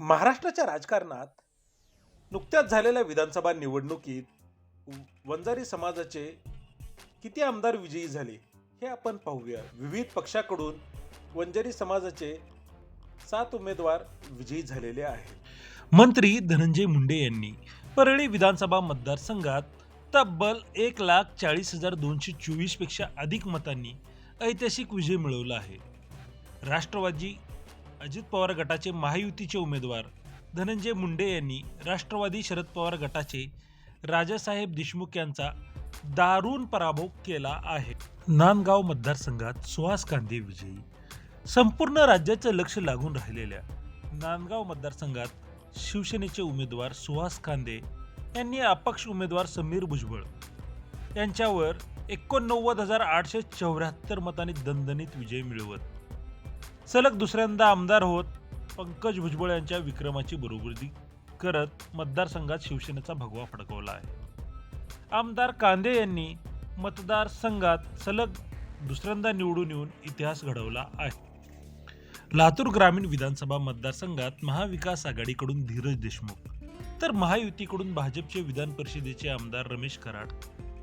महाराष्ट्राच्या राजकारणात नुकत्याच झालेल्या विधानसभा निवडणुकीत वंजारी समाजाचे किती आमदार विजयी झाले हे आपण पाहूया. विविध पक्षाकडून वंजारी समाजाचे सात उमेदवार विजयी झालेले आहेत. मंत्री धनंजय मुंडे यांनी परळी विधानसभा मतदारसंघात तब्बल एक लाख चाळीस हजार दोनशे चोवीसपेक्षा अधिक मतांनी ऐतिहासिक विजय मिळवला आहे. राष्ट्रवादी अजित पवार गटाचे महायुतीचे उमेदवार. धनंजय मुंडे यांनी राष्ट्रवादी शरद पवार गटाचे राजासाहेब देशमुख यांचा दारुण पराभव केला आहे. नांदगाव मतदारसंघात सुहास कांदे विजयी. संपूर्ण राज्याचं लक्ष लागून राहिलेल्या नांदगाव मतदारसंघात शिवसेनेचे उमेदवार सुहास कांदे यांनी अपक्ष उमेदवार समीर भुजबळ यांच्यावर एकोणनव्वद हजार आठशे चौऱ्याहत्तर मतांनी दणदणीत विजय मिळवत सलग दुसऱ्यांदा आमदार होत पंकज भुजबळ यांच्या विक्रमाची बरोबरी करत मतदारसंघात शिवसेनेचा भगवा फडकवला आहे. आमदार कांदे यांनी मतदारसंघात सलग दुसऱ्यांदा निवडून येऊन इतिहास घडवला आहे. लातूर ग्रामीण विधानसभा मतदारसंघात महाविकास आघाडीकडून धीरज देशमुख तर महायुतीकडून भाजपचे विधान परिषदेचे आमदार रमेश कराड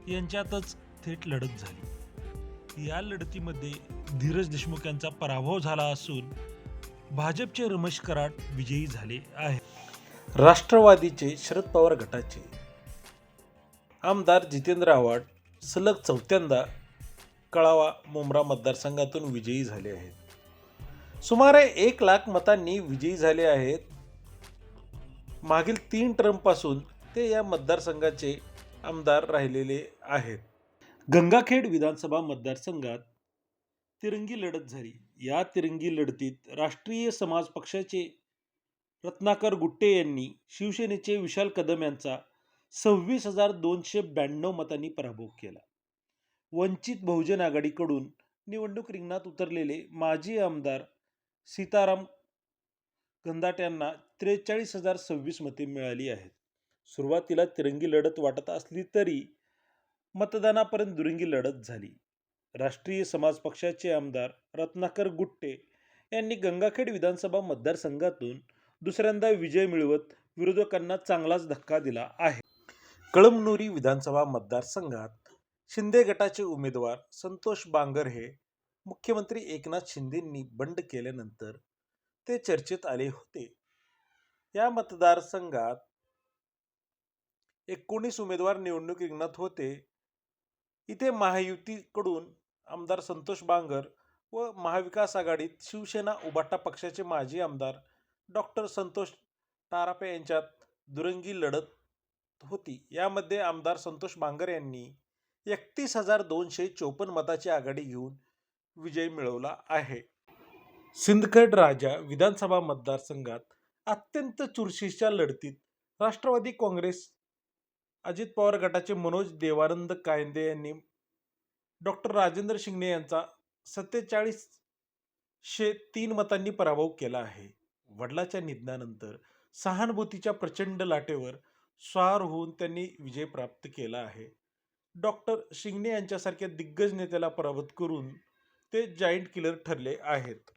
यांच्यातच थेट लढत झाली. या लढतीमध्ये धीरज देशमुख यांचा पराभव झाला असून भाजपचे रमेश कराड विजयी झाले आहे राष्ट्रवादीचे शरद पवार गटाचे आमदार जितेंद्र आव्हाड सलग चौथ्यांदा कळावा मुंब्रा मतदारसंघातून विजयी झाले आहेत. सुमारे एक लाख मतांनी विजयी झाले आहेत. मागील तीन टर्मपासून ते या मतदारसंघाचे आमदार राहिलेले आहेत. गंगाखेड विधानसभा मतदारसंघात तिरंगी लढत झाली. या तिरंगी लढतीत राष्ट्रीय समाज पक्षाचे रत्नाकर गुट्टे यांनी शिवसेनेचे विशाल कदम यांचा सव्वीस हजार दोनशे ब्याण्णव मतांनी पराभव केला. वंचित बहुजन आघाडीकडून निवडणूक रिंगणात उतरलेले माजी आमदार सीताराम गंधाट यांना त्रेचाळीस हजार सव्वीस मते मिळाली आहेत. सुरुवातीला तिरंगी लढत वाटत असली तरी मतदानापर्यंत दुरंगी लढत झाली. राष्ट्रीय समाज पक्षाचे आमदार रत्नाकर गुट्टे यांनी गंगाखेड विधानसभा मतदारसंघातून दुसऱ्यांदा विजय मिळवत विरोधकांना चांगलाच धक्का दिला आहे. कळमनुरी विधानसभा मतदारसंघात शिंदे गटाचे उमेदवार संतोष बांगर हे मुख्यमंत्री एकनाथ शिंदेंनी बंड केल्यानंतर ते चर्चेत आले होते. या मतदारसंघात एकोणीस उमेदवार निवडणूक रिंगणात होते. इथे महायुतीकडून आमदार संतोष बांगर व महाविकास आघाडीत शिवसेना उबाटा पक्षाचे माजी आमदार डॉक्टर संतोष टारापे यांच्यात दुरंगी लढत होती. यामध्ये आमदार संतोष बांगर यांनी एकतीस हजार दोनशे चोपन्न मताची आघाडी घेऊन विजय मिळवला आहे. सिंदखेड राजा विधानसभा मतदारसंघात अत्यंत चुरशीच्या लढतीत राष्ट्रवादी काँग्रेस अजित पवार गटाचे मनोज देवानंद कायंदे यांनी डॉक्टर राजेंद्र शिंगणे यांचा सत्तेचाळीसशे तीन मतांनी पराभव केला आहे. वडिलाच्या निधनानंतर सहानुभूतीच्या प्रचंड लाटेवर स्वार होऊन त्यांनी विजय प्राप्त केला आहे. डॉक्टर शिंगणे यांच्यासारख्या दिग्गज नेत्याला पराभूत करून ते जाईंट किलर ठरले आहेत.